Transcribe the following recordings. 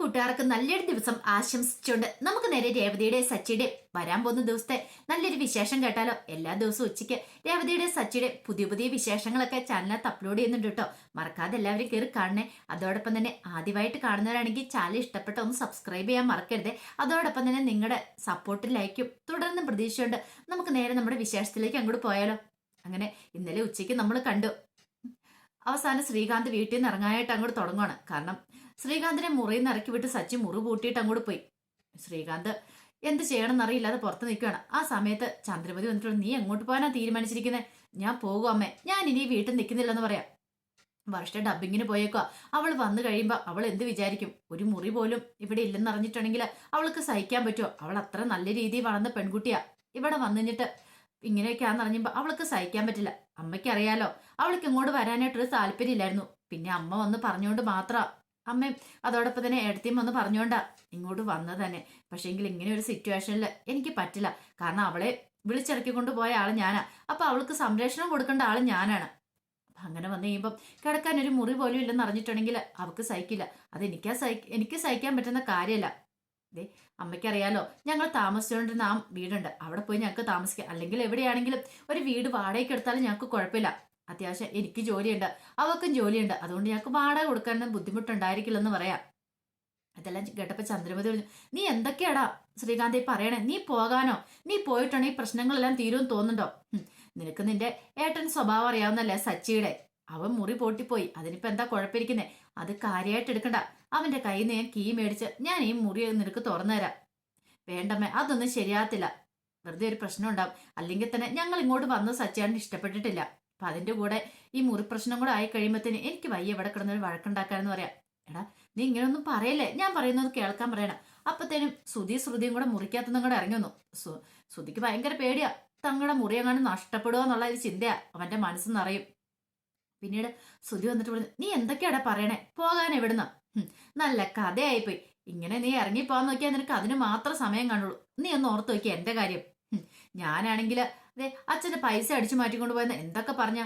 കൂട്ടുകാർക്ക് നല്ലൊരു ദിവസം ആശംസിച്ചുകൊണ്ട് നമുക്ക് നേരെ രേവതിയുടെ സച്ചിയുടെ വരാൻ പോകുന്ന ദിവസത്തെ നല്ലൊരു വിശേഷം കേട്ടാലോ? എല്ലാ ദിവസവും ഉച്ചയ്ക്ക് രേവതിയുടെ സച്ചിയുടെ പുതിയ പുതിയ വിശേഷങ്ങളൊക്കെ ചാനലിനകത്ത് അപ്ലോഡ് ചെയ്യുന്നുണ്ട് കേട്ടോ. മറക്കാതെ എല്ലാവരും കയറി കാണണേ. അതോടൊപ്പം തന്നെ ആദ്യമായിട്ട് കാണുന്നവരാണെങ്കിൽ ചാനൽ ഇഷ്ടപ്പെട്ട ഒന്ന് സബ്സ്ക്രൈബ് ചെയ്യാൻ മറക്കരുത്. അതോടൊപ്പം തന്നെ നിങ്ങളുടെ സപ്പോർട്ട് ലൈക്കും തുടർന്ന് പ്രതീക്ഷയുണ്ട്. നമുക്ക് നേരെ നമ്മുടെ വിശേഷത്തിലേക്ക് അങ്ങോട്ട് പോയാലോ? അങ്ങനെ ഇന്നലെ ഉച്ചയ്ക്ക് നമ്മൾ കണ്ടു. അവസാനം ശ്രീകാന്ത് വീട്ടിൽ നിന്ന് ഇറങ്ങാനായിട്ട് അങ്ങോട്ട് തുടങ്ങുകയാണ് കാരണം ശ്രീകാന്തിനെ മുറിയിൽ നിന്ന് ഇറക്കി വിട്ട് സച്ചി മുറി പൂട്ടിയിട്ട് അങ്ങോട്ട് പോയി. ശ്രീകാന്ത് എന്ത് ചെയ്യണമെന്ന് അറിയില്ലാതെ പുറത്ത് നിൽക്കുകയാണ്. ആ സമയത്ത് ചന്ദ്രമതി വന്നിട്ട് നീ എങ്ങോട്ട് പോകാനാ തീരുമാനിച്ചിരിക്കുന്നത് ഞാൻ പോകും അമ്മേ. ഞാൻ ഇനി വീട്ടിൽ നിൽക്കുന്നില്ലെന്ന് പറയാം. വർഷ ഡബിങ്ങിന് പോയേക്കുക അവൾ വന്നു കഴിയുമ്പോൾ അവൾ എന്ത് വിചാരിക്കും? ഒരു മുറി പോലും ഇവിടെ ഇല്ലെന്ന് അറിഞ്ഞിട്ടുണ്ടെങ്കിൽ അവൾക്ക് സഹിക്കാൻ പറ്റുമോ? അവൾ അത്ര നല്ല രീതിയിൽ വളർന്ന പെൺകുട്ടിയാ. ഇവിടെ വന്നിട്ട് ഇങ്ങനെയൊക്കെയാന്ന് അറിഞ്ഞപ്പോൾ അവൾക്ക് സഹിക്കാൻ പറ്റില്ല. അമ്മയ്ക്ക് അറിയാലോ അവൾക്ക് ഇങ്ങോട്ട് വരാനായിട്ടൊരു താല്പര്യമില്ലായിരുന്നു. പിന്നെ അമ്മ വന്ന് പറഞ്ഞുകൊണ്ട് മാത്രം അമ്മയും അതോടൊപ്പം തന്നെ എടുത്തേം വന്ന് പറഞ്ഞുകൊണ്ടാ ഇങ്ങോട്ട് വന്നത് തന്നെ. പക്ഷേങ്കിൽ ഇങ്ങനെ ഒരു സിറ്റുവേഷനിൽ എനിക്ക് പറ്റില്ല. കാരണം അവളെ വിളിച്ചിറക്കിക്കൊണ്ട് പോയ ആൾ ഞാനാ. അപ്പൊ അവൾക്ക് സംരക്ഷണം കൊടുക്കേണ്ട ആൾ ഞാനാണ്. അങ്ങനെ വന്നു കഴിയുമ്പം കിടക്കാൻ ഒരു മുറി പോലും ഇല്ലെന്ന് അറിഞ്ഞിട്ടുണ്ടെങ്കിൽ അവൾക്ക് സഹിക്കില്ല. അത് എനിക്കാ സഹി എനിക്ക് സഹിക്കാൻ പറ്റുന്ന കാര്യമല്ല ദേ അമ്മയ്ക്കറിയാലോ ഞങ്ങൾ താമസിച്ചുകൊണ്ടിരുന്ന ആ വീടുണ്ട്. അവിടെ പോയി ഞങ്ങൾക്ക് താമസിക്കാം. അല്ലെങ്കിൽ എവിടെയാണെങ്കിലും ഒരു വീട് വാടകയ്ക്ക് എടുത്താലും ഞങ്ങൾക്ക് കുഴപ്പമില്ല. അത്യാവശ്യം എനിക്ക് ജോലിയുണ്ട് അവൾക്കും ജോലിയുണ്ട്. അതുകൊണ്ട് ഞങ്ങൾക്ക് വാടക കൊടുക്കാനൊന്നും ബുദ്ധിമുട്ടുണ്ടായിരിക്കില്ലെന്ന് പറയാം. അതെല്ലാം കേട്ടപ്പോ ചന്ദ്രമതി പറഞ്ഞു നീ എന്തൊക്കെയാടാ ശ്രീകാന്ത് പറയണേ? നീ പോകാനോ? നീ പോയിട്ടുണ്ടെങ്കിൽ പ്രശ്നങ്ങളെല്ലാം തീരും തോന്നുന്നുണ്ടോ? നിനക്ക് നിന്റെ ഏട്ടൻ സ്വഭാവം അറിയാവുന്നല്ലേ സച്ചിയുടെ? അവൻ മുറി പൊട്ടിപ്പോയി. അതിനിപ്പോ എന്താ കുഴപ്പമിരിക്കുന്നേ? അത് കാര്യമായിട്ട് എടുക്കണ്ട. അവന്റെ കയ്യിൽ നിന്ന് ഞാൻ കീ മേടിച്ച് ഞാൻ ഈ മുറി നിനക്ക് തുറന്നു തരാം. വേണ്ടമ്മേ അതൊന്നും ശരിയാകത്തില്ല. വെറുതെ ഒരു പ്രശ്നം ഉണ്ടാവും. അല്ലെങ്കിൽ തന്നെ ഞങ്ങൾ ഇങ്ങോട്ട് വന്ന് സച്ചിയാണ്ട് ഇഷ്ടപ്പെട്ടിട്ടില്ല. അപ്പൊ അതിന്റെ കൂടെ ഈ മുറി പ്രശ്നം കൂടെ ആയി കഴിയുമ്പോഴത്തേന് എനിക്ക് വയ്യ ഇവിടെ കിടന്നൊരു വഴക്കുണ്ടാക്കാന്ന് പറയാം. എടാ നീ ഇങ്ങനെയൊന്നും പറയല്ലേ? ഞാൻ പറയുന്നത് കേൾക്കാൻ പറയണം. അപ്പത്തേനും ശ്രുതി ശ്രുതിയും കൂടെ മുറിക്കകത്തുനിന്നും കൂടെ ഇറങ്ങി വന്നു. സു- ശ്രുതിക്ക് ഭയങ്കര പേടിയാ. തങ്ങളുടെ മുറി അങ്ങാണ്ട് നഷ്ടപ്പെടുക എന്നുള്ള ഒരു ചിന്തയാ. അവന്റെ മനസ്സ് നിറയും. പിന്നീട് ശ്രുതി വന്നിട്ട് പറഞ്ഞു നീ എന്തൊക്കെയാടാ പറയണേ? പോകാൻ എവിടുന്ന നല്ല കഥയായിപ്പോയി. ഇങ്ങനെ നീ ഇറങ്ങി പോകാൻ നോക്കിയാൽ നിനക്ക് അതിന് മാത്രം സമയം കാണുള്ളൂ. നീ ഒന്ന് ഓർത്ത് നോക്കിയ എന്റെ കാര്യം. ഞാനാണെങ്കിൽ അതെ അച്ഛന്റെ പൈസ അടിച്ചു മാറ്റിക്കൊണ്ട് പോയെന്ന് എന്തൊക്കെ പറഞ്ഞ?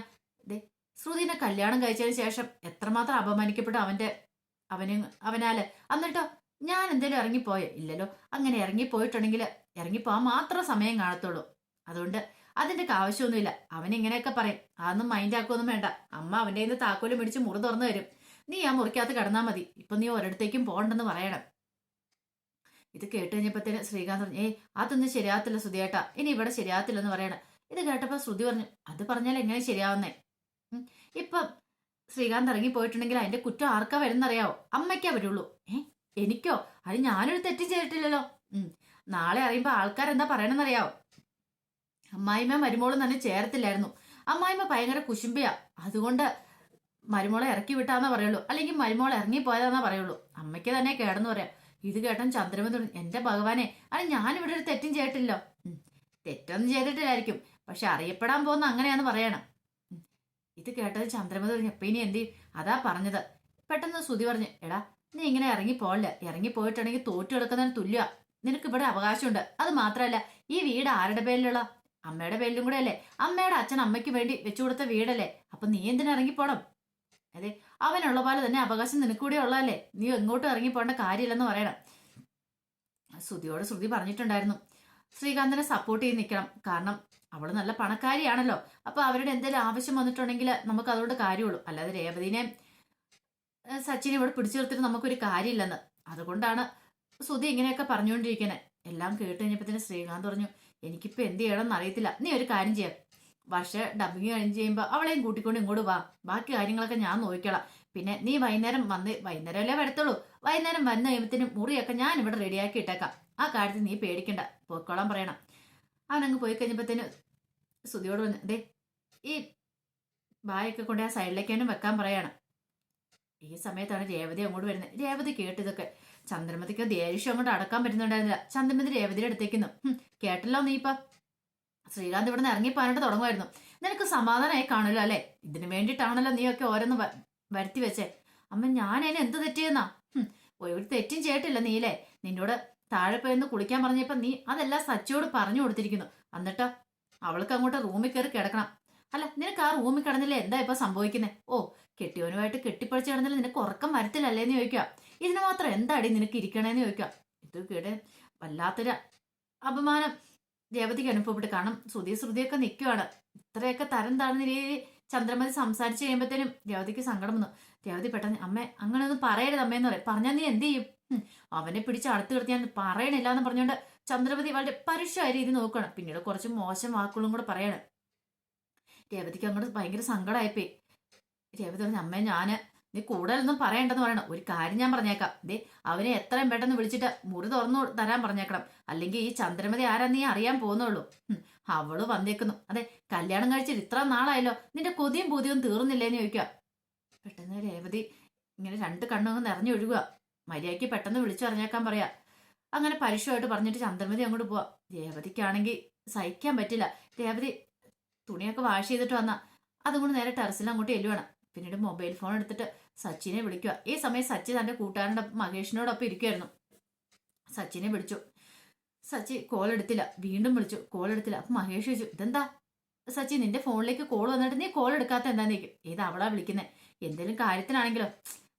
അതെ ശ്രുതിനെ കല്യാണം കഴിച്ചതിന് ശേഷം എത്രമാത്രം അപമാനിക്കപ്പെട്ടു അവന്റെ അവന് അവനാല്. എന്നിട്ടോ ഞാൻ എന്തേലും ഇറങ്ങിപ്പോയോ? ഇല്ലല്ലോ. അങ്ങനെ ഇറങ്ങിപ്പോയിട്ടുണ്ടെങ്കിൽ ഇറങ്ങിപ്പോവാൻ മാത്രം സമയം കാണത്തുള്ളൂ. അതുകൊണ്ട് അതിന്റെ ആവശ്യമൊന്നുമില്ല അവൻ ഇങ്ങനെയൊക്കെ പറയും. അതൊന്നും മൈൻഡ് ആക്കുമൊന്നും വേണ്ട. അമ്മ അവന്റെ കയ്യിൽ നിന്ന് താക്കോലും പിടിച്ച് മുറി തുറന്നു തരും. നീ ആ മുറിക്കകത്ത് കിടന്നാൽ മതി. ഇപ്പൊ നീ ഒരിടത്തേക്കും പോകണ്ടെന്ന് പറയണം. ഇത് കേട്ട് കഴിഞ്ഞപ്പോഴത്തേന് ശ്രീകാന്ത് പറഞ്ഞു ഏയ് അതൊന്നും ശരിയാകത്തില്ല ശ്രുതിയേട്ടാ. ഇനി ഇവിടെ ശരിയാകത്തില്ലെന്ന് പറയണം. ഇത് കേട്ടപ്പോ ശ്രുതി പറഞ്ഞു അത് പറഞ്ഞാൽ എങ്ങനെ ശരിയാവുന്നേ? ഇപ്പൊ ശ്രീകാന്ത് ഇറങ്ങി പോയിട്ടുണ്ടെങ്കിൽ അതിന്റെ കുറ്റം ആർക്കാ വരുന്നറിയാവോ? അമ്മയ്ക്കാ വരുള്ളൂ. ഏ എനിക്കോ? അത് ഞാനൊരു തെറ്റും ചെയ്തിട്ടില്ലല്ലോ. നാളെ അറിയുമ്പോ ആൾക്കാരെന്താ പറയണെന്നറിയാവോ? അമ്മായിമ്മ മരുമോളും തന്നെ ചേർത്തില്ലായിരുന്നു അമ്മായിമ്മ ഭയങ്കര കുശുമ്പിയാ. അതുകൊണ്ട് മരുമോളെ ഇറക്കി വിട്ടാന്നേ പറയുള്ളൂ. അല്ലെങ്കിൽ മരുമോളെ ഇറങ്ങി പോയതാന്നാ പറയുള്ളൂ. അമ്മയ്ക്ക് തന്നെ കേടെന്ന് പറയാം. ഇത് കേട്ടോ ചന്ദ്രമ തുടങ്ങി എന്റെ ഭഗവാനെ അത് ഇവിടെ ഒരു തെറ്റും ചെയ്തിട്ടില്ലോ. തെറ്റൊന്നും ചെയ്തിട്ടില്ലായിരിക്കും. പക്ഷെ അറിയപ്പെടാൻ പോകുന്ന അങ്ങനെയാന്ന് പറയണം. ഇത് കേട്ടത് ചന്ദ്രമ പറഞ്ഞു അപ്പൊ ഇനി എന്ത് അതാ പറഞ്ഞത്. പെട്ടെന്ന് ശ്രുതി പറഞ്ഞു എടാ നീ ഇങ്ങനെ ഇറങ്ങി പോകല്ല ഇറങ്ങി പോയിട്ടുണ്ടെങ്കിൽ തോറ്റു കിടക്കുന്നതിന് തുല്യ. നിനക്ക് ഇവിടെ അവകാശമുണ്ട്. അത് മാത്രമല്ല ഈ വീട് ആരുടെ പേരിലുള്ള? അമ്മയുടെ പേരിലും കൂടെ അല്ലേ? അമ്മയുടെ അച്ഛൻ അമ്മയ്ക്ക് വേണ്ടി വെച്ചു കൊടുത്ത വീടല്ലേ? അപ്പൊ നീ എന്തിനാ ഇറങ്ങിപ്പോണം അതെ അവനുള്ള പോലെ തന്നെ അവകാശം നിനക്ക് കൂടെ ഉള്ളതല്ലേ? നീ എങ്ങോട്ടും ഇറങ്ങി പോകേണ്ട കാര്യമില്ലെന്ന് പറയണം. ശ്രുതിയോട് ശ്രുതി പറഞ്ഞിട്ടുണ്ടായിരുന്നു. ശ്രീകാന്തിനെ സപ്പോർട്ട് ചെയ്ത് നിൽക്കണം. കാരണം അവൾ നല്ല പണക്കാരിയാണല്ലോ. അപ്പൊ അവരുടെ എന്തെങ്കിലും ആവശ്യം വന്നിട്ടുണ്ടെങ്കിൽ നമുക്ക് അതുകൊണ്ട് കാര്യമുള്ളൂ. അല്ലാതെ രേവതിനെ സച്ചിനെ ഇവിടെ പിടിച്ചു നിർത്തിട്ട് നമുക്കൊരു കാര്യമില്ലെന്ന്. അതുകൊണ്ടാണ് ശ്രുതി ഇങ്ങനെയൊക്കെ പറഞ്ഞുകൊണ്ടിരിക്കുന്നത് എല്ലാം കേട്ട് കഴിഞ്ഞപ്പത്തിന് ശ്രീകാന്ത് പറഞ്ഞു എനിക്കിപ്പോ എന്ത് ചെയ്യണമെന്ന് അറിയത്തില്ല. നീ ഒരു കാര്യം ചെയ്യാം. പക്ഷെ ഡബിങ് കഴിഞ്ഞ് ചെയ്യുമ്പോൾ അവളെയും കൂട്ടിക്കൊണ്ട് ഇങ്ങോട്ട് വാ. ബാക്കി കാര്യങ്ങളൊക്കെ ഞാൻ നോക്കിക്കോളാം. പിന്നെ നീ വൈകുന്നേരം വന്ന് വൈകുന്നേരമല്ലേ വരത്തുള്ളൂ? വൈകുന്നേരം വന്ന കഴിയുമ്പത്തിന് മുറിയൊക്കെ ഞാൻ ഇവിടെ റെഡിയാക്കി ഇട്ടേക്കാം. ആ കാര്യത്തിൽ നീ പേടിക്കണ്ട. പോയിക്കോളാൻ പറയണം. അവനങ്ങ് പോയി കഴിഞ്ഞപ്പത്തിന് സുതിയോട് പറഞ്ഞു ദേ ഈ ബായൊക്കെ കൊണ്ട് ആ സൈഡിലേക്കാനും വെക്കാൻ പറയാണ്. ഈ സമയത്താണ് രേവതി അങ്ങോട്ട് വരുന്നത്. രേവതി കേട്ടിതൊക്കെ. ചന്ദ്രമതിക്ക് ദേഷ്യം അങ്ങോട്ട് അടക്കാൻ പറ്റുന്നുണ്ടായിരുന്നില്ല. ചന്ദ്രമതി രേവതിയുടെ അടുത്തേക്കുന്നു കേട്ടല്ലോ നീ ഇപ്പൊ. ശ്രീകാന്ത് ഇവിടെ നിന്ന് ഇറങ്ങിപ്പോകാനായിട്ട് തുടങ്ങുമായിരുന്നു. നിനക്ക് സമാധാനമായി കാണുമല്ലോ അല്ലെ? ഇതിനു വേണ്ടിയിട്ടാണല്ലോ നീയൊക്കെ ഓരോന്ന് വരുത്തി വെച്ചേ. അമ്മ ഞാൻ അതിന് എന്ത് തെറ്റിയെന്നാ? ഒരു തെറ്റും ചെയ്തിട്ടില്ല നീലേ. നിന്നോട് താഴെ പോയെന്ന് കുളിക്കാൻ പറഞ്ഞപ്പോ നീ അതെല്ലാം സച്ചിയോട് പറഞ്ഞു കൊടുത്തിരിക്കുന്നു. എന്നിട്ട് അവൾക്ക് അങ്ങോട്ട് റൂമിൽ കയറി കിടക്കണം. അല്ല നിനക്ക് ആ റൂമിൽ കിടന്നില്ലേ? എന്താ ഇപ്പൊ സംഭവിക്കുന്നത് ഓ കെട്ടിയവനുമായിട്ട് കെട്ടിപ്പഴിച്ച് കിടന്നില്ല? നിനക്ക് ഉറക്കം വരത്തില്ലല്ലേന്ന് ചോദിക്കുക ഇതിന് മാത്രം എന്താടി നിനക്ക് ഇരിക്കണേന്ന് ചോദിക്കാം ഇത് കേടെ വല്ലാത്തൊരു അപമാനം. രേവതിക്ക് അനുഭവപ്പെട്ട് കാണും. ശ്രുതി ശ്രുതിയൊക്കെ നിൽക്കുവാണ് ഇത്രയൊക്കെ തരം താഴ്ന്ന രീതിയിൽ ചന്ദ്രമതി സംസാരിച്ച് കഴിയുമ്പോഴത്തേനും രേവതിക്ക് സങ്കടം വന്നു. രേവതി പെട്ടെന്ന് അമ്മ അങ്ങനെ ഒന്നും പറയരുത് അമ്മയെന്ന് പറയും. പറഞ്ഞാൽ നീ എന്ത് ചെയ്യും? അവനെ പിടിച്ച് അടുത്ത് കിടത്തി ഞാൻ പറയണില്ല എന്ന് പറഞ്ഞുകൊണ്ട് ചന്ദ്രമതി വളരെ പരുഷമായ രീതി നോക്കണം പിന്നീട് കുറച്ച് മോശം വാക്കുകളും കൂടെ പറയാണ്. രേവതിക്ക് അങ്ങോട്ട് ഭയങ്കര സങ്കടമായിപ്പോയി. രേവതി പറഞ്ഞു അമ്മ ഞാൻ നീ കൂടുതലൊന്നും പറയണ്ടെന്ന് പറയണം. ഒരു കാര്യം ഞാൻ പറഞ്ഞേക്കാം. ദേ അവനെ എത്രയും പെട്ടെന്ന് വിളിച്ചിട്ട് മുറി തുറന്നു തരാൻ പറഞ്ഞേക്കണം. അല്ലെങ്കിൽ ഈ ചന്ദ്രമതി ആരാ നീ അറിയാൻ പോകുന്നുള്ളൂ. അവൾ വന്നേക്കുന്നു. അതെ കല്യാണം കഴിച്ചിട്ട് ഇത്ര നാളായല്ലോ. നിന്റെ കൊതിയും പൂതിയും തീർന്നില്ലേന്ന് ചോദിക്കുക. പെട്ടെന്ന് രേവതി ഇങ്ങനെ രണ്ട് കണ്ണങ്ങ് നിറഞ്ഞൊഴുകുക. മര്യാദയ്ക്ക് പെട്ടെന്ന് വിളിച്ചു പറഞ്ഞേക്കാൻ പറയാ. അങ്ങനെ പരുഷമായിട്ട് പറഞ്ഞിട്ട് ചന്ദ്രമതി അങ്ങോട്ട് പോവാ. രേവതിക്കാണെങ്കിൽ സഹിക്കാൻ പറ്റില്ല. രേവതി തുണിയൊക്കെ വാഷ് ചെയ്തിട്ട് വന്ന. അതുകൊണ്ട് നേരെ ടെറസിൽ അങ്ങോട്ട് എല്ലുവേണം പിന്നീട് മൊബൈൽ ഫോൺ എടുത്തിട്ട് സച്ചിനെ വിളിക്കുക. ഈ സമയം സച്ചി തന്റെ കൂട്ടുകാരന്റെ മഹേഷിനോടൊപ്പം ഇരിക്കുമായിരുന്നു സച്ചിനെ വിളിച്ചു. സച്ചി കോൾ എടുത്തില്ല. വീണ്ടും വിളിച്ചു. കോൾ എടുത്തില്ല. അപ്പൊ മഹേഷ് ചോദിച്ചു ഇതെന്താ? സച്ചി നിന്റെ ഫോണിലേക്ക് കോൾ വന്നിട്ട് നീ കോൾ എടുക്കാത്ത എന്താ നീക്കും ഏത് അവളാ വിളിക്കുന്നത് എന്തെങ്കിലും കാര്യത്തിനാണെങ്കിലോ?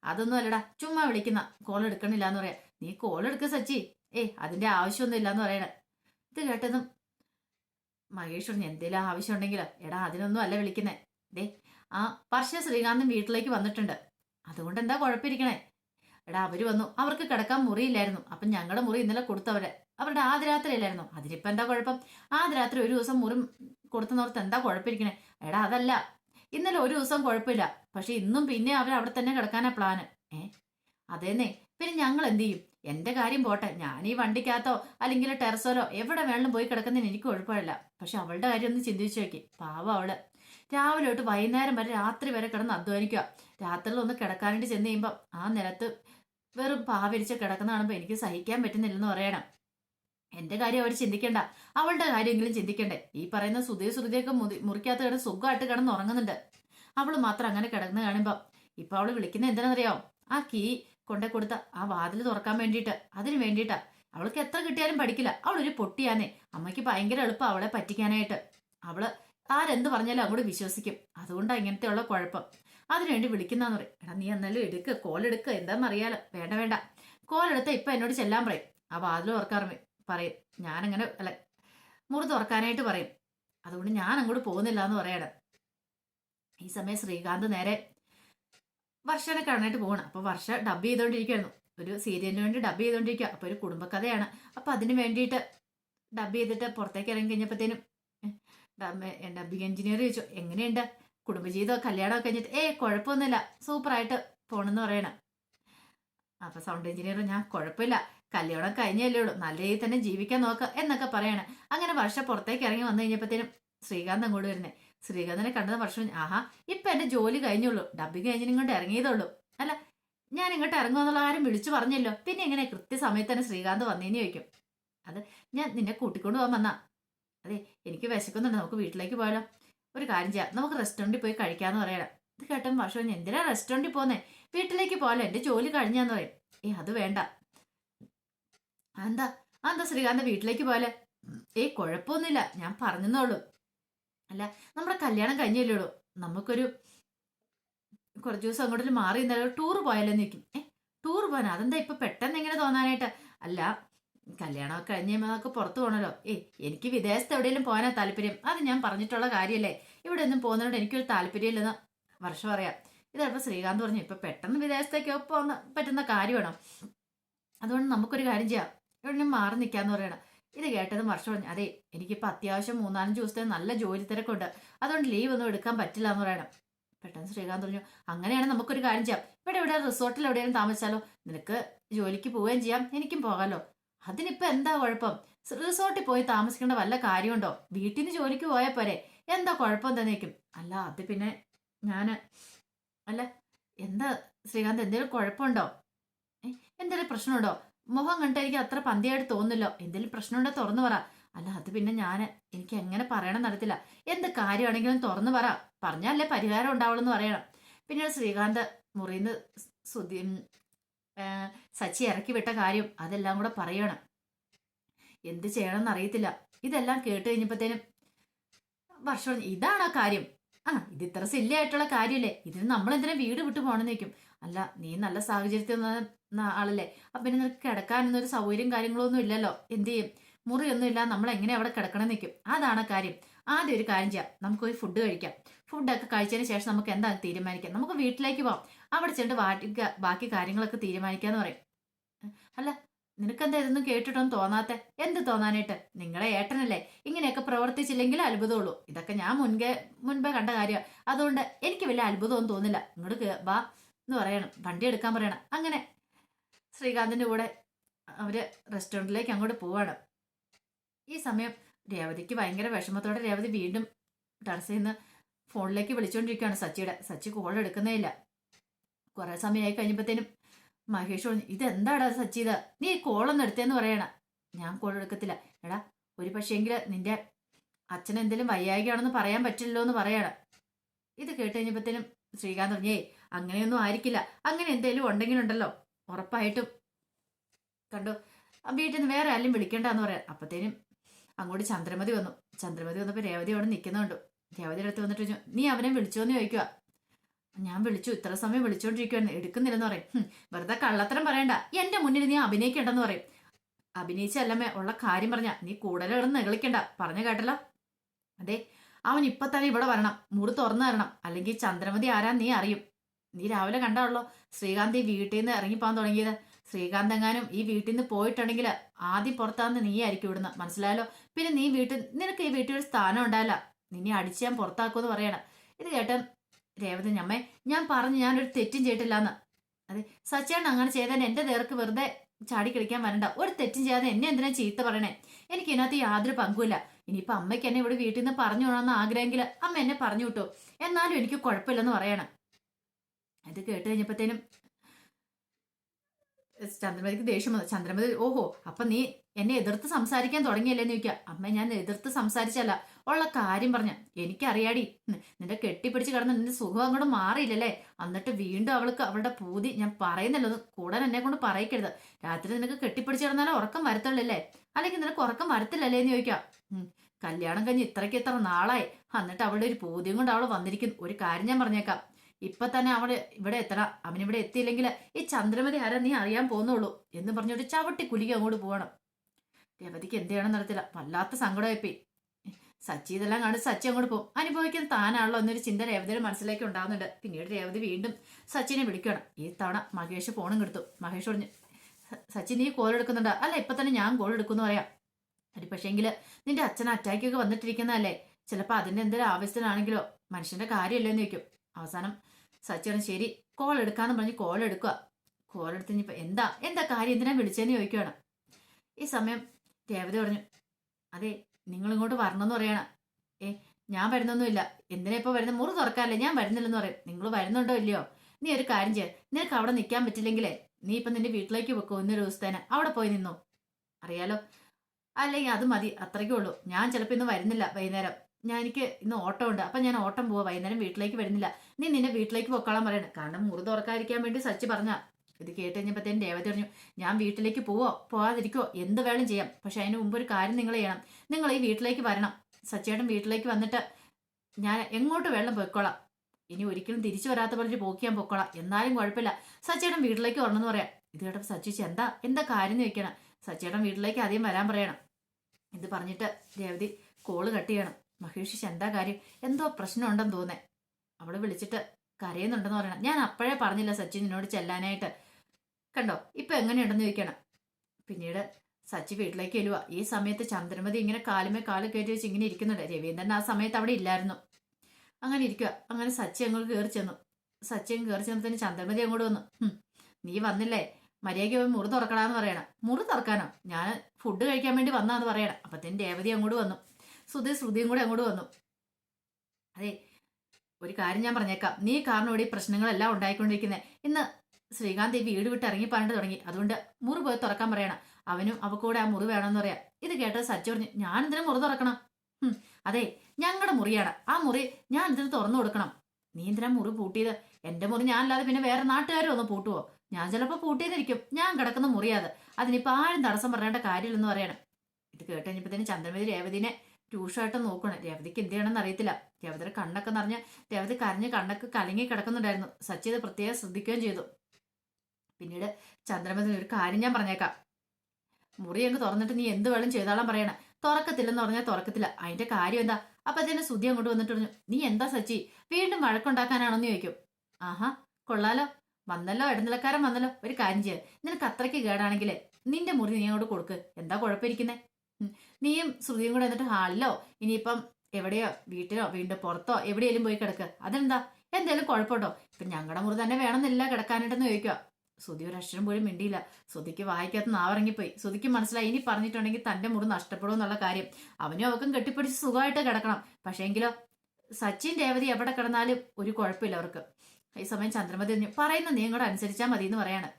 അതൊന്നും അല്ലടാ. ചുമ്മാ വിളിക്കുന്ന. കോൾ എടുക്കണില്ല എന്ന് പറയാ. നീ കോൾ എടുക്ക സച്ചി. ഏ അതിന്റെ ആവശ്യമൊന്നും ഇല്ല എന്ന് പറയണേ. ഇത് കേട്ടതും മഹേഷ് പറഞ്ഞു എന്തെങ്കിലും ആവശ്യം ഉണ്ടെങ്കിലോ എടാ അതിനൊന്നും അല്ല വിളിക്കുന്നേ. ദേ ആ പർശ ശ്രീകാന്തൻ വീട്ടിലേക്ക് വന്നിട്ടുണ്ട്. അതുകൊണ്ട് എന്താ കുഴപ്പമിരിക്കണേ? എടാ അവർ വന്നു. അവർക്ക് കിടക്കാൻ മുറിയില്ലായിരുന്നു. അപ്പം ഞങ്ങളുടെ മുറി ഇന്നലെ കൊടുത്തവരെ അവരുടെ ആദ്യരാത്രിയല്ലായിരുന്നു അതിനിപ്പോ എന്താ കുഴപ്പം? ആദ്യരാത്രി ഒരു ദിവസം മുറി കൊടുത്തുന്നവർക്ക് എന്താ കുഴപ്പമിരിക്കണേ? എടാ അതല്ല. ഇന്നലെ ഒരു ദിവസം കുഴപ്പമില്ല. പക്ഷെ ഇന്നും പിന്നെ അവർ അവിടെ തന്നെ കിടക്കാനാ പ്ലാന് ഏ? അതേന്നേ. പിന്നെ ഞങ്ങൾ എന്ത് ചെയ്യും? എന്റെ കാര്യം പോട്ടെ. ഞാൻ ഈ വണ്ടിക്കകത്തോ അല്ലെങ്കിൽ ടെറസോലോ എവിടെ വേണമെങ്കിലും പോയി കിടക്കുന്നതിന് എനിക്ക് കുഴപ്പമില്ല. പക്ഷെ അവളുടെ കാര്യം ഒന്ന് ചിന്തിച്ചു നോക്കി. പാവം അവൾ. രാവിലെ തൊട്ട് വൈകുന്നേരം വരെ രാത്രി വരെ കിടന്ന് അധ്വാനിക്കുക രാത്രിയിൽ ഒന്ന് കിടക്കാനായിട്ട് ചെന്ന് കഴിയുമ്പോൾ ആ നിലത്ത് വെറും പാവരിച്ച് കിടക്കുന്ന കാണുമ്പോൾ എനിക്ക് സഹിക്കാൻ പറ്റുന്നില്ലെന്ന് പറയണം. എന്റെ കാര്യം അവർ ചിന്തിക്കണ്ട. അവളുടെ കാര്യമെങ്കിലും ചിന്തിക്കണ്ടേ. ഈ പറയുന്ന സുധീർ ശ്രുതിയൊക്കെ മുതി മുറിക്കാത്ത കിടന്ന് സുഖമായിട്ട് കിടന്ന് ഉറങ്ങുന്നുണ്ട്. അവൾ മാത്രം അങ്ങനെ കിടന്ന് കാണുമ്പോൾ ഇപ്പൊ അവൾ വിളിക്കുന്നത് എന്തിനാണെന്നറിയാമോ ആ കീ കൊണ്ടേ കൊടുത്ത ആ വാതിൽ തുറക്കാൻ വേണ്ടിയിട്ട്. അതിന് വേണ്ടിയിട്ടാ. അവൾക്ക് എത്ര കിട്ടിയാലും പഠിക്കില്ല. അവളൊരു പൊട്ടിയാന്നേ. അമ്മയ്ക്ക് ഭയങ്കര എളുപ്പം അവളെ പറ്റിക്കാനായിട്ട്. അവൾ ആരെന്ത് പറഞ്ഞാലും അങ്ങോട്ട് വിശ്വസിക്കും. അതുകൊണ്ടാണ് ഇങ്ങനത്തെയുള്ള കുഴപ്പം. അതിനുവേണ്ടി വിളിക്കുന്നതെന്ന് പറയും. എടാ നീ എന്നാലും എടുക്ക് കോൾ എടുക്കുക എന്താണെന്നറിയാലോ വേണ്ട വേണ്ട. കോൾ എടുത്ത ഇപ്പൊ എന്നോട് ചെല്ലാൻ പറയും. ആ വാതിൽ ഓർക്കാറുമേ പറയും. ഞാനങ്ങനെ അല്ല മുറി തുറക്കാനായിട്ട് പറയും. അതുകൊണ്ട് ഞാൻ അങ്ങോട്ട് പോകുന്നില്ല എന്ന് പറയണം. ഈ സമയം ശ്രീകാന്ത് നേരെ വർഷനെ കാണാനായിട്ട് പോകണം അപ്പൊ വർഷ ഡബ് ചെയ്തുകൊണ്ടിരിക്കുകയായിരുന്നു ഒരു സീരിയലിന് വേണ്ടി ഡബ് ചെയ്തോണ്ടിരിക്കുക അപ്പോൾ ഒരു കുടുംബക്കഥയാണ്. അപ്പൊ അതിന് വേണ്ടിയിട്ട് ഡബ് ചെയ്തിട്ട് പുറത്തേക്ക് ഇറങ്ങി കഴിഞ്ഞപ്പോഴത്തേനും ഡബിങ് എഞ്ചിനീയർ ചോദിച്ചു എങ്ങനെയുണ്ട്? കുടുംബജീവിതം കല്യാണമൊക്കെ കഴിഞ്ഞിട്ട്? ഏ കുഴപ്പമൊന്നുമില്ല. സൂപ്പറായിട്ട് പോണെന്ന് പറയണം. അപ്പൊ സൗണ്ട് എഞ്ചിനീയർ ഞാൻ കുഴപ്പമില്ല. കല്യാണം കഴിഞ്ഞല്ലേ ഉള്ളൂ. നല്ല രീതിയിൽ തന്നെ ജീവിക്കാൻ നോക്കുക എന്നൊക്കെ പറയാണ്. അങ്ങനെ വർഷം പുറത്തേക്ക് ഇറങ്ങി വന്നു കഴിഞ്ഞപ്പോഴത്തേനും ശ്രീകാന്ത് അങ്ങോട്ട് വരുന്നേ. ശ്രീകാന്തിനെ കണ്ടത് വർഷം ആഹാ ഇപ്പൊ എന്റെ ജോലി കഴിഞ്ഞുള്ളൂ. ഡബിങ് എഞ്ചിനും ഇങ്ങോട്ട് ഇറങ്ങിയതുള്ളൂ അല്ല ഞാൻ ഇങ്ങോട്ട് ഇറങ്ങുമെന്നുള്ള ആരും വിളിച്ചു പറഞ്ഞല്ലോ. പിന്നെ എങ്ങനെ കൃത്യസമയത്ത് തന്നെ ശ്രീകാന്ത് വന്നേന്ന് ചോദിക്കും. അത് ഞാൻ നിന്നെ കൂട്ടിക്കൊണ്ട് പോകാൻ വന്നാ. അതെ എനിക്ക് വിശക്കുന്നുണ്ട്. നമുക്ക് വീട്ടിലേക്ക് പോയാലോ ഒരു കാര്യം ചെയ്യാം. നമുക്ക് റെസ്റ്റോറന്റിൽ പോയി കഴിക്കാന്ന് പറയണം. ഇത് കേട്ടപ്പോൾ വർഷം എന്തിനാ റെസ്റ്റോറന്റിൽ പോകുന്നത് വീട്ടിലേക്ക് പോകാലോ എന്റെ ജോലി കഴിഞ്ഞാന്ന് പറയും. ഏ അത് വേണ്ട. എന്താ എന്താ ശ്രീകാന്ത വീട്ടിലേക്ക് പോയാലോ ഏയ് കുഴപ്പമൊന്നുമില്ല. ഞാൻ പറഞ്ഞെന്നുള്ളൂ അല്ല നമ്മുടെ കല്യാണം കഴിഞ്ഞല്ലേ നമുക്കൊരു കുറച്ച് ദിവസം അങ്ങോട്ട് മാറി നിന്നാലും ടൂർ പോയാലോ നിൽക്കും ഏ ടൂർ പോകാൻ അതെന്താ ഇപ്പൊ പെട്ടെന്ന് എങ്ങനെ തോന്നാനായിട്ട്? അല്ല കല്യാണമൊക്കെ കഴിഞ്ഞ് നമുക്ക് പുറത്ത് പോകണല്ലോ ഏ എനിക്ക് വിദേശത്ത് എവിടെയെങ്കിലും പോകാനാ താല്പര്യം? അത് ഞാൻ പറഞ്ഞിട്ടുള്ള കാര്യമല്ലേ ഇവിടെ ഒന്നും പോകുന്നതുകൊണ്ട് എനിക്കൊരു താല്പര്യമില്ലെന്ന് വർഷം പറയാം. ഇതപ്പോൾ ശ്രീകാന്ത് പറഞ്ഞു ഇപ്പൊ പെട്ടെന്ന് വിദേശത്തേക്ക് പോകുന്ന പറ്റുന്ന കാര്യമാണോ അതുകൊണ്ട് നമുക്കൊരു കാര്യം ചെയ്യാം. ഇവിടെ മാറി നിൽക്കാന്ന് പറയണം. ഇത് കേട്ടതും വർഷം പറഞ്ഞു അതെ എനിക്കിപ്പോൾ അത്യാവശ്യം മൂന്നാലഞ്ച് ദിവസത്തെ നല്ല ജോലി തിരക്കുണ്ട്. അതുകൊണ്ട് ലീവ് ഒന്നും എടുക്കാൻ പറ്റില്ല എന്ന് പറയണം. പെട്ടെന്ന് ശ്രീകാന്ത് പറഞ്ഞു അങ്ങനെയാണ് നമുക്കൊരു കാര്യം ചെയ്യാം. ഇവിടെ ഇവിടെ റിസോർട്ടിൽ എവിടെയെങ്കിലും താമസിച്ചാലോ? നിനക്ക് ജോലിക്ക് പോവുകയും ചെയ്യാം. എനിക്കും പോകാമല്ലോ അതിനിപ്പോൾ എന്താ കുഴപ്പം? റിസോർട്ടിൽ പോയി താമസിക്കേണ്ട വല്ല കാര്യമുണ്ടോ? വീട്ടിൽ നിന്ന് ജോലിക്ക് പോയാൽ പോരെ. എന്താ കുഴപ്പം തന്നേക്കും അല്ല അത് പിന്നെ ഞാൻ അല്ല എന്താ ശ്രീകാന്ത് എന്തെങ്കിലും കുഴപ്പമുണ്ടോ? എന്തെങ്കിലും പ്രശ്നമുണ്ടോ? മുഖം കണ്ടിട്ട് എനിക്ക് അത്ര പന്തിയായിട്ട് തോന്നുന്നില്ലോ. എന്തെങ്കിലും പ്രശ്നമുണ്ടോ തുറന്നു പറ. അല്ല അത് പിന്നെ ഞാൻ എനിക്ക് എങ്ങനെ പറയണം നടത്തില്ല എന്ത് കാര്യമാണെങ്കിലും തുറന്നു പറ. പറഞ്ഞാലേ പരിഹാരം ഉണ്ടാവുള്ളൂ എന്ന് പറയണം. പിന്നെ ശ്രീകാന്ത് മുറിയിൽ സുധി സച്ചി ഇറക്കി വിട്ട കാര്യം അതെല്ലാം കൂടെ പറയണം. എന്ത് ചെയ്യണമെന്ന് അറിയത്തില്ല. ഇതെല്ലാം കേട്ട് കഴിഞ്ഞപ്പോഴത്തേനും വർഷം ഇതാണ് ആ കാര്യം. ആ ഇത് ഇത്ര സില്ലായിട്ടുള്ള കാര്യമല്ലേ ഇതിന് നമ്മൾ എന്തിനാ വീട് വിട്ടു പോകണമെന്ന് വെക്കും അല്ല നീ നല്ല സാഹചര്യത്തിൽ ആളല്ലേ? അപ്പം പിന്നെ നിനക്ക് കിടക്കാനൊന്നും ഒരു സൗകര്യം കാര്യങ്ങളൊന്നും ഇല്ലല്ലോ. എന്ത് ചെയ്യും? മുറിയൊന്നും ഇല്ല നമ്മൾ എങ്ങനെ അവിടെ കിടക്കണം നിൽക്കും. അതാണ് കാര്യം. ആദ്യം ഒരു കാര്യം ചെയ്യാം. നമുക്ക് ഒരു ഫുഡ് കഴിക്കാം ഫുഡൊക്കെ കഴിച്ചതിന് ശേഷം നമുക്ക് എന്താണ് തീരുമാനിക്കാം? നമുക്ക് വീട്ടിലേക്ക് പോവാം. അവിടെ ചെന്നിട്ട് ബാക്കി ബാക്കി കാര്യങ്ങളൊക്കെ തീരുമാനിക്കാന്ന് പറയും. അല്ല നിനക്കെന്താ ഇതൊന്നും കേട്ടിട്ടൊന്നും തോന്നാത്ത? എന്ത് തോന്നാനായിട്ട്? നിങ്ങളെ ഏട്ടനല്ലേ. ഇങ്ങനെയൊക്കെ പ്രവർത്തിച്ചില്ലെങ്കിൽ അത്ഭുതമുള്ളൂ. ഇതൊക്കെ ഞാൻ മുൻകെ മുൻപേ കണ്ട കാര്യമാണ് അതുകൊണ്ട് എനിക്ക് വലിയ അത്ഭുതമൊന്നും തോന്നില്ല ഇങ്ങോട്ട് വാ എന്ന് പറയണം. വണ്ടി എടുക്കാൻ പറയണം. അങ്ങനെ ശ്രീകാന്തിന്റെ കൂടെ അവർ റെസ്റ്റോറന്റിലേക്ക് അങ്ങോട്ട് പോവാണ്. ഈ സമയം രേവതിക്ക് ഭയങ്കര വിഷമത്തോടെ രേവതി വീണ്ടും ടെറസിൽ നിന്ന് ഫോണിലേക്ക് വിളിച്ചുകൊണ്ടിരിക്കുകയാണ് സച്ചിയുടെ. സച്ചി കോൾ എടുക്കുന്നേ ഇല്ല. കുറെ സമയമായി കഴിഞ്ഞപ്പോഴത്തേനും മഹേഷ് പറഞ്ഞു ഇതെന്താടാ സച്ചി ഇത്? നീ കോളൊന്നും എടുത്തേന്ന് പറയണ. ഞാൻ കോൾ എടുക്കത്തില്ല. എടാ ഒരു പക്ഷേങ്കിൽ നിന്റെ അച്ഛൻ എന്തെങ്കിലും വയ്യായികയാണെന്ന് പറയാൻ പറ്റില്ലല്ലോ എന്ന് പറയണം. ഇത് കേട്ട് കഴിഞ്ഞപ്പോഴത്തേനും ശ്രീകാന്ത് പറഞ്ഞേ അങ്ങനെയൊന്നും ആയിരിക്കില്ല. അങ്ങനെ എന്തെങ്കിലും ഉണ്ടെങ്കിലുണ്ടല്ലോ. ഉറപ്പായിട്ടും. കണ്ടു വീട്ടിൽ നിന്ന് വേറെ ആരും വിളിക്കണ്ടെന്ന് പറയാം. അപ്പത്തേനും അങ്ങോട്ട് ചന്ദ്രമതി വന്നു. ചന്ദ്രമതി വന്നപ്പോൾ രേവതി അവിടെ നിൽക്കുന്നുണ്ട് രേവതിയുടെ അടുത്ത് വന്നിട്ട് ചോദിച്ചു, നീ അവനെ വിളിച്ചോന്ന് ചോദിക്കുക ഞാൻ വിളിച്ചു ഇത്ര സമയം വിളിച്ചോണ്ടിരിക്കുവായിരുന്നു എടുക്കുന്നില്ലെന്ന് പറയും. വെറുതെ കള്ളത്തരം പറയണ്ട എന്റെ മുന്നിൽ നീ അഭിനയിക്കണ്ടെന്ന് പറയും. അഭിനയിച്ചല്ലമ്മേ ഉള്ള കാര്യം പറഞ്ഞ നീ കൂടുതൽ കിടന്ന് നികളിക്കണ്ട പറഞ്ഞു കേട്ടല്ലോ? അതെ അവൻ ഇപ്പൊ തന്നെ ഇവിടെ വരണം മുറി തുറന്നു തരണം അല്ലെങ്കിൽ ചന്ദ്രമതി ആരാ നീ അറിയും. നീ രാവിലെ കണ്ടാണല്ലോ ശ്രീകാന്ത് ഈ വീട്ടിൽ നിന്ന് ഇറങ്ങിപ്പോകാൻ തുടങ്ങിയത്. ശ്രീകാന്ത് എങ്ങാനും ഈ വീട്ടിൽ നിന്ന് പോയിട്ടുണ്ടെങ്കിൽ ആദ്യം പുറത്താന്ന് നീ ആയിരിക്കും ഇവിടുന്ന് മനസ്സിലായല്ലോ? പിന്നെ നീ വീട്ടിൽ നിനക്ക് ഈ വീട്ടിൽ ഒരു സ്ഥാനം ഉണ്ടാവില്ല. നിന്നെ അടിച്ച് ഞാൻ പുറത്താക്കുമെന്ന് പറയണം. ഇത് കേട്ട രേവതി ഞമ്മേ ഞാൻ പറഞ്ഞു ഞാനൊരു തെറ്റും ചെയ്തിട്ടില്ലാന്ന്. അതെ സച്ചേട്ടൻ അങ്ങനെ ചെയ്താൽ എന്റെ നേർക്ക് വെറുതെ ചാടി കളിക്കാൻ വരണ്ട. ഒരു തെറ്റും ചെയ്യാതെ എന്നെ എന്തിനാ ചീത്ത പറയണേ? എനിക്ക് ഇതിനകത്ത് യാതൊരു പങ്കുമില്ല ഇനിയിപ്പോ അമ്മയ്ക്ക് എന്നെ ഇവിടെ വീട്ടിൽ നിന്ന് പറഞ്ഞു വിടണമെന്ന് ആഗ്രഹമെങ്കിൽ അമ്മ എന്നെ പറഞ്ഞു വിട്ടു. എന്നാലും എനിക്ക് കുഴപ്പമില്ലെന്ന് പറയണം. അത് കേട്ട് കഴിഞ്ഞപ്പോഴത്തേനും ചന്ദ്രമതിക്ക് ദേഷ്യം വന്നു. ചന്ദ്രമതി ഓഹോ അപ്പൊ നീ എന്നെ എതിർത്ത് സംസാരിക്കാൻ തുടങ്ങിയല്ലേന്ന് ചോദിക്കുക. അമ്മ ഞാൻ എതിർത്ത് സംസാരിച്ചല്ല ഉള്ള കാര്യം പറഞ്ഞ. എനിക്കറിയാടി. നിന്റെ കെട്ടിപ്പിടിച്ച് കിടന്ന് നിന്റെ സുഖം അങ്ങോട്ട് മാറിയില്ലല്ലേ? എന്നിട്ട് വീണ്ടും അവൾക്ക് അവളുടെ പൂതി ഞാൻ പറയുന്നല്ലോ. കൂടാൻ എന്നെ കൊണ്ട് പറയിക്കരുത്. രാത്രി നിനക്ക് കെട്ടിപ്പിടിച്ച് കിടന്നാലേ ഉറക്കം വരത്തുള്ളല്ലേ? അല്ലെങ്കിൽ നിനക്ക് ഉറക്കം വരത്തില്ലല്ലേ? എന്ന് ചോദിക്കാം കല്യാണം കഴിഞ്ഞ് ഇത്രയ്ക്ക് ഇത്ര നാളായി? എന്നിട്ട് അവളുടെ ഒരു പൂതിയും കൊണ്ട് അവൾ വന്നിരിക്കുന്നു. ഒരു കാര്യം ഞാൻ പറഞ്ഞേക്കാം. ഇപ്പൊ തന്നെ അവൾ ഇവിടെ എത്തണം ഇവിടെ എത്തിയില്ലെങ്കിൽ ഈ ചന്ദ്രമതി ആരാ നീ അറിയാൻ പോകുന്നുള്ളൂ എന്ന് പറഞ്ഞൊരു ചവിട്ടി കുലുക്കി അങ്ങോട്ട് പോകണം രവതിക്ക് എന്ത് ചെയ്യണം നടത്തില്ല വല്ലാത്ത സങ്കടമായിപ്പോയി. സച്ചി ഇതെല്ലാം കണ്ട് സച്ചി അങ്ങോട്ട് പോകും. അനുഭവിക്കുന്ന താനാണല്ലോ എന്നൊരു ചിന്ത രേവതിയുടെ മനസ്സിലേക്ക് ഉണ്ടാകുന്നുണ്ട് പിന്നീട് രേവതി വീണ്ടും സച്ചിനെ വിളിക്കണം. ഈ തവണ മഹേഷ് ഫോണും കെടുത്തു മഹേഷ് പറഞ്ഞു "സ- സച്ചി നീ കോൾ എടുക്കുന്നുണ്ട്? അല്ല ഇപ്പൊ തന്നെ ഞാൻ കോൾ എടുക്കുമെന്ന് പറയാം. അത് പക്ഷേങ്കിൽ നിന്റെ അച്ഛൻ അറ്റാക്കൊക്കെ വന്നിട്ടിരിക്കുന്നതല്ലേ? ചിലപ്പോൾ അതിന്റെ എന്തെങ്കിലും ആവശ്യത്തിനാണെങ്കിലോ മനുഷ്യന്റെ കാര്യമല്ലോ? എന്ന് ചോദിക്കും. അവസാനം സച്ചി പറഞ്ഞു ശരി കോൾ എടുക്കാന്ന് പറഞ്ഞ് കോൾ എടുക്കുക. കോൾ എടുത്ത് ഇനിയിപ്പോൾ എന്താ എന്താ കാര്യം എന്തിനാ വിളിച്ചതെന്ന് ചോദിക്കുകയാണ് ഈ സമയം രേവതി പറഞ്ഞു അതെ നിങ്ങൾ ഇങ്ങോട്ട് വരണമെന്ന് പറയണ. ഏ ഞാൻ വരുന്നൊന്നുമില്ല. എന്തിനാ ഇപ്പൊ വരുന്നത് മുറി തുറക്കാല്ലേ ഞാൻ വരുന്നില്ലെന്ന് പറയും. നിങ്ങൾ വരുന്നുണ്ടോ ഇല്ലയോ? നീ ഒരു കാര്യം ചെയ്യാം. നിനക്ക് അവിടെ നിൽക്കാൻ പറ്റില്ലെങ്കിലേ നീ ഇപ്പൊ നിന്റെ വീട്ടിലേക്ക് വെക്കോ ഇന്നൊരു ദിവസത്തേനെ അവിടെ പോയി നിന്നോ? അറിയാലോ. അല്ലെങ്കിൽ അത് മതി. അത്രയ്ക്കേ ഉള്ളൂ. ഞാൻ ചിലപ്പോൾ ഇന്ന് വരുന്നില്ല വൈകുന്നേരം. ഞാൻ എനിക്ക് ഇന്ന് ഓട്ടം ഉണ്ട് അപ്പൊ ഞാൻ ഓട്ടം പോവാ. വൈകുന്നേരം വീട്ടിലേക്ക് വരുന്നില്ല. നീ നിന്നെ വീട്ടിലേക്ക് പൊക്കോളാൻ പറയണം. കാരണം മുറി തുറക്കാതിരിക്കാൻ വേണ്ടി സച്ചി പറഞ്ഞ ഇത് കേട്ട് കഴിഞ്ഞപ്പോഴത്തേനും ദേവത പറഞ്ഞു ഞാൻ വീട്ടിലേക്ക് പോവോ? പോവാതിരിക്കോ? എന്ത് വേണം ചെയ്യാം. പക്ഷെ അതിന് മുമ്പ് ഒരു കാര്യം നിങ്ങൾ ചെയ്യണം. നിങ്ങൾ ഈ വീട്ടിലേക്ക് വരണം. സച്ചേട്ടൻ വീട്ടിലേക്ക് വന്നിട്ട് ഞാൻ എങ്ങോട്ട് വെള്ളം പൊയ്ക്കോളാം. ഇനി ഒരിക്കലും തിരിച്ചു വരാത്ത പോലെ പോക്കിയാൻ പൊക്കോളാം. എന്നാലും കുഴപ്പമില്ല. സച്ചേട്ടൻ വീട്ടിലേക്ക് വരണമെന്ന് പറയാം. ഇത് കേട്ടപ്പോൾ സച്ചിച്ച് എന്താ എന്താ കാര്യം എന്ന് വെക്കണം സച്ചേട്ടൻ വീട്ടിലേക്ക് ആദ്യം വരാൻ പറയണം. ഇത് പറഞ്ഞിട്ട് രേവതി കോൾ കട്ട് ചെയ്യണം. മഹേഷ് എന്താ കാര്യം? എന്തോ പ്രശ്നമുണ്ടെന്ന് തോന്നേ. അവൾ വിളിച്ചിട്ട് കരയുന്നുണ്ടെന്ന് പറയണം. ഞാൻ അപ്പോഴേ പറഞ്ഞില്ല സച്ചിൻ നിന്നോട് ചെല്ലാനായിട്ട്. കണ്ടോ? ഇപ്പൊ എങ്ങനെയുണ്ടെന്ന് ചോദിക്കണം. പിന്നീട് സച്ചി വീട്ടിലേക്ക് വരുവാ. ഈ സമയത്ത് ചന്ദ്രമതി ഇങ്ങനെ കാലുമേ കാൽ കയറ്റി വെച്ച് ഇങ്ങനെ ഇരിക്കുന്നുണ്ട്. രവീന്ദ്രൻ ആ സമയത്ത് അവിടെ ഇല്ലായിരുന്നു. അങ്ങനെ ഇരിക്കുക അങ്ങനെ സച്ചി അങ്ങോട്ട് കയറി ചെന്നു. സച്ചി അങ്ങ് കയറി ചെന്നതിന് ചന്ദ്രമതി അങ്ങോട്ട് വന്നു. "ഹും, നീ വന്നില്ലേ? മര്യാദയ്ക്ക് പോയി മുറി തുറക്കടാന്ന് പറയണം. മുറി തുറക്കാനോ? ഞാൻ ഫുഡ് കഴിക്കാൻ വേണ്ടി വന്നാന്ന് പറയണം. അപ്പത്തേന് രേവതി അങ്ങോട്ട് വന്നു. സുധി ശ്രുതിയും കൂടെ അങ്ങോട്ട് വന്നു. അതെ ഒരു കാര്യം ഞാൻ പറഞ്ഞേക്കാം. നീ കാരണം ഇവിടെ ഈ പ്രശ്നങ്ങളെല്ലാം ഉണ്ടായിക്കൊണ്ടിരിക്കുന്നത് ഇന്ന് ശ്രീകാന്ത് ഈ വീട് വിട്ട് ഇറങ്ങി പറഞ്ഞിട്ട് തുടങ്ങി. അതുകൊണ്ട് മുറി പോയി തുറക്കാൻ പറയണം. അവനും അവക്കൂടെ ആ മുറി വേണമെന്ന് പറയാം. ഇത് കേട്ട സച്ചു പറഞ്ഞു ഞാൻ എന്തിനാ മുറി തുറക്കണം? അതെ ഞങ്ങളുടെ മുറിയാണ്. ആ മുറി ഞാൻ എന്തിനു തുറന്നു കൊടുക്കണം. നീ എന്തിനാ മുറി പൂട്ടിയത്? എന്റെ മുറി ഞാനല്ലാതെ പിന്നെ വേറെ നാട്ടുകാരും ഒന്ന് പൂട്ടുവോ? ഞാൻ ചിലപ്പോൾ പൂട്ടിയതിരിക്കും ഞാൻ കിടക്കുന്ന മുറിയാത്. അതിനിപ്പോൾ ആരും തടസ്സം പറയേണ്ട കാര്യമില്ലെന്ന് പറയണം. ഇത് കേട്ട് തന്നെ ചന്ദ്രമതി രേവതിനെ രൂക്ഷമായിട്ട് നോക്കണം രേവതിക്ക് എന്ത് ചെയ്യണമെന്ന് അറിയത്തില്ല. രേവതിയുടെ കണ്ണൊക്കെ നിറഞ്ഞ് രേവതി കരഞ്ഞ് കണ്ണൊക്കെ കലങ്ങി കിടക്കുന്നുണ്ടായിരുന്നു. സച്ചി ഇത് പ്രത്യേകം ശ്രദ്ധിക്കുകയും ചെയ്തു. പിന്നീട് ചന്ദ്രമതി ഒരു കാര്യം ഞാൻ പറഞ്ഞേക്കാം. മുറി അങ്ങ് തുറന്നിട്ട് നീ എന്ത് വേണം ചെയ്താളം പറയണേ. തുറക്കത്തില്ലെന്ന് പറഞ്ഞാൽ തുറക്കത്തില്ല. അതിന്റെ കാര്യം എന്താ? അപ്പൊ തന്നെ സുധി അങ്ങോട്ട് വന്നിട്ട് പറഞ്ഞു നീ എന്താ സച്ചി? വീണ്ടും വഴക്കുണ്ടാക്കാനാണെന്ന് ചോദിക്കും. ആഹാ കൊള്ളാലോ. വന്നല്ലോ ഇടനിലക്കാരൻ വന്നല്ലോ. ഒരു കാര്യം ചെയ്യാം. നിനക്ക് അത്രയ്ക്ക് കേടാണെങ്കിൽ നിന്റെ മുറി നീ അങ്ങോട്ട് കൊടുക്ക്. എന്താ കുഴപ്പമിരിക്കുന്നേ. നീയും ശ്രുതിയും കൂടെ എന്നിട്ട് ഹാളിലോ? ഇനിയിപ്പം എവിടെയോ? വീട്ടിലോ? വീണ്ടും പുറത്തോ? എവിടെയെങ്കിലും പോയി കിടക്ക്. അതെന്താ? എന്തേലും കുഴപ്പമുണ്ടോ? ഇപ്പൊ ഞങ്ങളുടെ മുറി തന്നെ വേണമെന്നില്ല കിടക്കാനായിട്ടെന്ന് ചോദിക്കുക ശ്രുതി ഒരു അക്ഷരം പോലും മിണ്ടിയില്ല. ശ്രുതിക്ക് വായിക്കാത്ത നാവിറങ്ങിപ്പോയി. ശ്രുതിക്ക് മനസ്സിലായി. ഇനി പറഞ്ഞിട്ടുണ്ടെങ്കിൽ തന്റെ മുറി നഷ്ടപ്പെടും എന്നുള്ള കാര്യം. അവനും അവക്കും കെട്ടിപ്പിടിച്ച് സുഖമായിട്ട് കിടക്കണം. പക്ഷേങ്കിലോ സച്ചിൻ രേവതി എവിടെ കിടന്നാലും ഒരു കുഴപ്പമില്ല അവർക്ക്. ഈ സമയം ചന്ദ്രമതി പറഞ്ഞു പറയുന്ന നീ ഇങ്ങോട്ട് അനുസരിച്ചാൽ മതി എന്ന് പറയാണ്.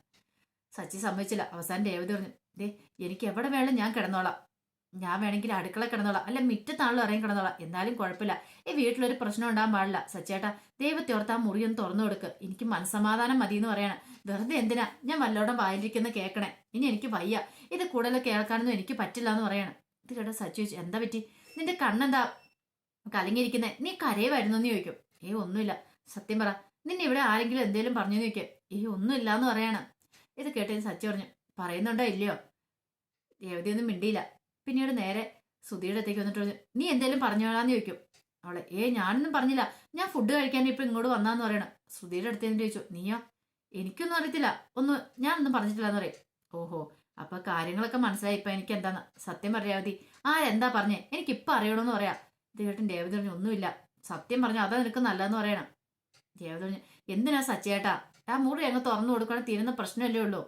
സച്ചി സമ്മതിച്ചില്ല. അവസാനം രേവതി പറഞ്ഞു ദേ എനിക്ക് എവിടെ വേണം ഞാൻ കിടന്നോളാം. ഞാൻ വേണമെങ്കിൽ അടുക്കള കിടന്നോളാം. അല്ല മിറ്റത്താണല്ലോ ഇറങ്ങി കിടന്നോളാം. എന്നാലും കുഴപ്പമില്ല. ഈ വീട്ടിലൊരു പ്രശ്നം ഉണ്ടാകാൻ പാടില്ല. സച്ചേട്ടാ ദൈവത്തെ ഓർത്ത് ആ മുറിയൊന്ന് തുറന്നു കൊടുക്ക്. എനിക്ക് മനസമാധാനം മതി എന്ന് പറയണം. വെറുതെ എന്തിനാ? ഞാൻ വല്ലോടം വായിലിരിക്കുന്ന കേൾക്കണേ ഇനി എനിക്ക് വയ്യ. ഇത് കൂടുതൽ കേൾക്കാനൊന്നും എനിക്ക് പറ്റില്ല എന്ന് പറയണം. ഇത് കേട്ടോ സച്ചു ചോദിച്ചു എന്താ പറ്റി? നിന്റെ കണ്ണെന്താ കലങ്ങിയിരിക്കുന്നേ? നീ കരയുമായിരുന്നു എന്ന് ചോദിക്കും. ഏ ഒന്നുമില്ല. സത്യം പറ. നിന്നെ ഇവിടെ ആരെങ്കിലും എന്തേലും പറഞ്ഞു ചോദിക്കും. ഏ ഒന്നുമില്ല എന്ന് പറയണം. ഇത് കേട്ടതിന് സച്ചു പറഞ്ഞു. പറയുന്നുണ്ടോ ഇല്ലയോ? ദേവതയൊന്നും മിണ്ടിയില്ല. പിന്നീട് നേരെ സുധിയുടെ അടുത്തേക്ക് വന്നിട്ട് പറഞ്ഞു നീ എന്തേലും പറഞ്ഞോളാന്ന് ചോദിക്കും. അവളെ ഏ ഞാനൊന്നും പറഞ്ഞില്ല. ഞാൻ ഫുഡ് കഴിക്കാൻ ഇപ്പൊ ഇങ്ങോട്ട് വന്നാന്ന് പറയണം. സുധിയുടെ അടുത്ത് ചോദിച്ചു നീയോ? എനിക്കൊന്നും അറിയത്തില്ല. ഒന്ന് ഞാനൊന്നും പറഞ്ഞിട്ടില്ല എന്ന് പറയും. ഓഹോ അപ്പൊ കാര്യങ്ങളൊക്കെ മനസ്സിലായി. ഇപ്പൊ എനിക്ക് എന്താന്ന് സത്യം പറയാവതി ആരെന്താ പറഞ്ഞേ? എനിക്ക് ഇപ്പൊ അറിയണമെന്ന് പറയാ. ഇത് കേട്ടും രേവതി പറഞ്ഞു ഒന്നുമില്ല. സത്യം പറഞ്ഞു അതാ നിനക്ക് നല്ലതെന്ന് പറയണം. രേവതി പറഞ്ഞു എന്തിനാ സച്ചേട്ടാ ആ മുറി അങ്ങ് തുറന്നു കൊടുക്കണം തീരുന്ന പ്രശ്നമല്ലേ ഉള്ളൂ.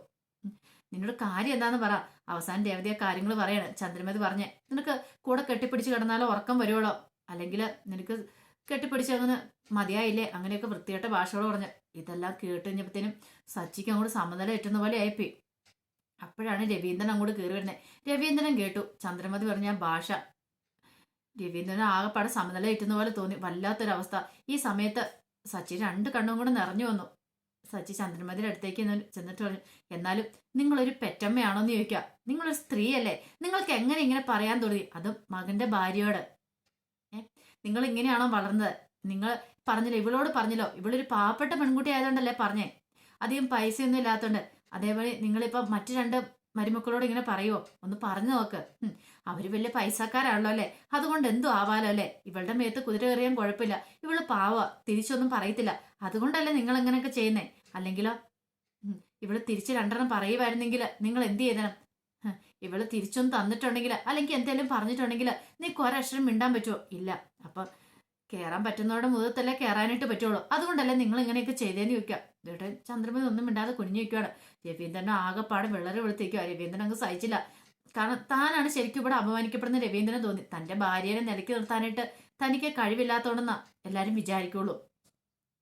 നിന്നോട് കാര്യം എന്താന്ന് പറ. അവസാനം രേവതിയ കാര്യങ്ങൾ പറയാണ്. ചന്ദ്രമതി പറഞ്ഞേ നിനക്ക് കൂടെ കെട്ടിപ്പിടിച്ച് കിടന്നാലോ ഉറക്കം വരുവോളോ? അല്ലെങ്കിൽ നിനക്ക് കെട്ടിപ്പിടിച്ച് അങ്ങനെ മതിയായില്ലേ? അങ്ങനെയൊക്കെ വൃത്തികെട്ട ഭാഷകൾ പറഞ്ഞു. ഇതെല്ലാം കേട്ട് കഴിഞ്ഞപ്പോഴത്തേനും സച്ചിക്ക് അങ്ങോട്ട് സമനില എറ്റുന്ന പോലെ ആയിപ്പോയി. അപ്പോഴാണ് രവീന്ദ്രൻ അങ്ങോട്ട് കയറി വരുന്നത് രവീന്ദ്രൻ കേട്ടു. ചന്ദ്രമതി പറഞ്ഞ ഭാഷ. രവീന്ദ്രൻ ആകെപ്പാടെ സമനില എറ്റുന്ന പോലെ തോന്നി. വല്ലാത്തൊരവസ്ഥ. ഈ സമയത്ത് സച്ചി രണ്ട് കണ്ണും കൂടെ നിറഞ്ഞു വന്നു. സച്ചി ചന്ദ്രമതിയുടെ അടുത്തേക്ക് ചെന്ന് ചെന്നിട്ട് പറഞ്ഞു എന്നാലും നിങ്ങളൊരു പെറ്റമ്മയാണോന്ന് ചോദിക്കുക. നിങ്ങളൊരു സ്ത്രീയല്ലേ. നിങ്ങൾക്ക് എങ്ങനെ ഇങ്ങനെ പറയാൻ തുടങ്ങി? അതും മകന്റെ ഭാര്യയോട്. നിങ്ങൾ ഇങ്ങനെയാണോ വളർന്നത്? നിങ്ങൾ പറഞ്ഞില്ല? ഇവളോട് പറഞ്ഞല്ലോ. ഇവളൊരു പാവപ്പെട്ട പെൺകുട്ടി ആയതുകൊണ്ടല്ലേ പറഞ്ഞേ? അധികം പൈസയൊന്നും ഇല്ലാത്തതുകൊണ്ട് അതേപോലെ നിങ്ങളിപ്പോൾ മറ്റു രണ്ട് മരുമക്കളോട് ഇങ്ങനെ പറയുമോ ഒന്ന് പറഞ്ഞു നോക്ക്. അവർ വലിയ പൈസക്കാരാണല്ലോ അല്ലേ? അതുകൊണ്ട് എന്തോ ആവാലോ അല്ലേ? ഇവളുടെ മേത്ത് കുതിര കയറിയാൻ കുഴപ്പമില്ല. ഇവൾ പാവ തിരിച്ചൊന്നും പറയത്തില്ല. അതുകൊണ്ടല്ലേ നിങ്ങൾ എങ്ങനെയൊക്കെ ചെയ്യുന്നേ? അല്ലെങ്കിലോ? ഇവൾ തിരിച്ച് രണ്ടെണ്ണം പറയുമായിരുന്നെങ്കിൽ നിങ്ങൾ എന്ത് ചെയ്തണം? ഇവൾ തിരിച്ചൊന്നും തന്നിട്ടുണ്ടെങ്കിൽ അല്ലെങ്കിൽ എന്തെങ്കിലും പറഞ്ഞിട്ടുണ്ടെങ്കിൽ നിനക്ക് ഒരക്ഷരം മിണ്ടാൻ പറ്റുമോ ഇല്ല. അപ്പൊ കയറാൻ പറ്റുന്നവരുടെ മുഖത്തല്ലേ കയറാനായിട്ട് പറ്റുള്ളൂ. അതുകൊണ്ടല്ലേ നിങ്ങൾ ഇങ്ങനെയൊക്കെ ചെയ്തേന്ന് ചോദിക്കാം ഇവിടെ ചന്ദ്രമതി ഒന്നും മിണ്ടാതെ കുഞ്ഞു വയ്ക്കുകയാണ് രവീന്ദ്രൻ ആകെപ്പാടെ വിളരെ വെളുത്തേക്കും രവീന്ദ്രൻ അങ്ങ് സഹിച്ചില്ല. കാരണം താനാണ് ശരിക്കും ഇവിടെ അപമാനിക്കപ്പെടുന്ന രവീന്ദ്രൻ തോന്നി. തന്റെ ഭാര്യനെ നിലയ്ക്ക് നിർത്താനായിട്ട് തനിക്ക് കഴിവില്ലാത്തോണ്ടെന്നാ എല്ലാരും വിചാരിക്കുള്ളൂ.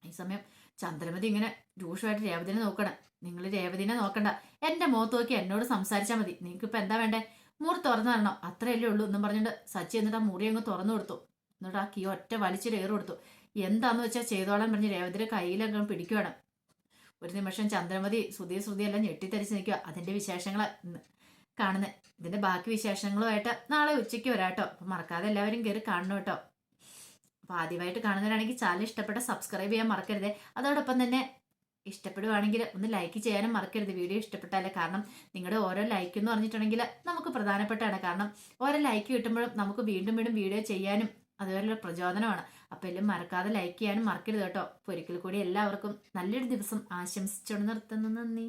ഈ സമയം ചന്ദ്രമതി ഇങ്ങനെ രൂക്ഷമായിട്ട് രേവതിനെ നോക്കണം. നിങ്ങൾ രേവതിനെ നോക്കണ്ട. എന്റെ മുഖത്ത് നോക്കി എന്നോട് സംസാരിച്ചാൽ മതി. നിങ്ങൾക്ക് ഇപ്പൊ എന്താ വേണ്ടേ? മുറി തുറന്നു തരണം. അത്രയല്ലേ ഉള്ളൂ എന്നും പറഞ്ഞിട്ട് സച്ചി എന്നിട്ട് ആ മുറി അങ്ങ് തുറന്നു കൊടുത്തു. എന്നിട്ട് ആ കീ ഒറ്റ വലിച്ചിട്ട് കയറി കൊടുത്തു. എന്താന്ന് വെച്ചാൽ ചെയ്തോളാൻ പറഞ്ഞ് രേവതിയുടെ കയ്യിലങ്ങ് പിടിക്കുകയാണ് ഒരു നിമിഷം ചന്ദ്രമതി ശ്രുതി ശ്രുതിയെല്ലാം ഞെട്ടിത്തരിച്ച് നിൽക്കുക. അതിന്റെ വിശേഷങ്ങൾ കാണുന്നത് ഇതിന്റെ ബാക്കി വിശേഷങ്ങളുമായിട്ട് നാളെ ഉച്ചയ്ക്ക് വരാട്ടോ. അപ്പൊ മറക്കാതെ എല്ലാവരും കയറി കാണണം കേട്ടോ. അപ്പൊ ആദ്യമായിട്ട് കാണുന്നവരാണെങ്കിൽ ചാനൽ ഇഷ്ടപ്പെട്ട സബ്സ്ക്രൈബ് ചെയ്യാൻ മറക്കരുത്. അതോടൊപ്പം തന്നെ ഇഷ്ടപ്പെടുവാണെങ്കിൽ ഒന്ന് ലൈക്ക് ചെയ്യാനും മറക്കരുത്. വീഡിയോ ഇഷ്ടപ്പെട്ടാലേ കാരണം നിങ്ങളുടെ ഓരോ ലൈക്ക് എന്ന് പറഞ്ഞിട്ടുണ്ടെങ്കിൽ നമുക്ക് പ്രധാനപ്പെട്ടാണ് കാരണം ഓരോ ലൈക്ക് കിട്ടുമ്പോഴും നമുക്ക് വീണ്ടും വീണ്ടും വീഡിയോ ചെയ്യാനും അതുപോലെ പ്രചോദനമാണ്. അപ്പോൾ എല്ലാം മറക്കാതെ ലൈക്ക് ചെയ്യാനും മറക്കരുത് കേട്ടോ. അപ്പോൾ ഒരിക്കൽ കൂടി എല്ലാവർക്കും നല്ലൊരു ദിവസം ആശംസിച്ചുകൊണ്ട് നിർത്തുന്നു. നന്ദി.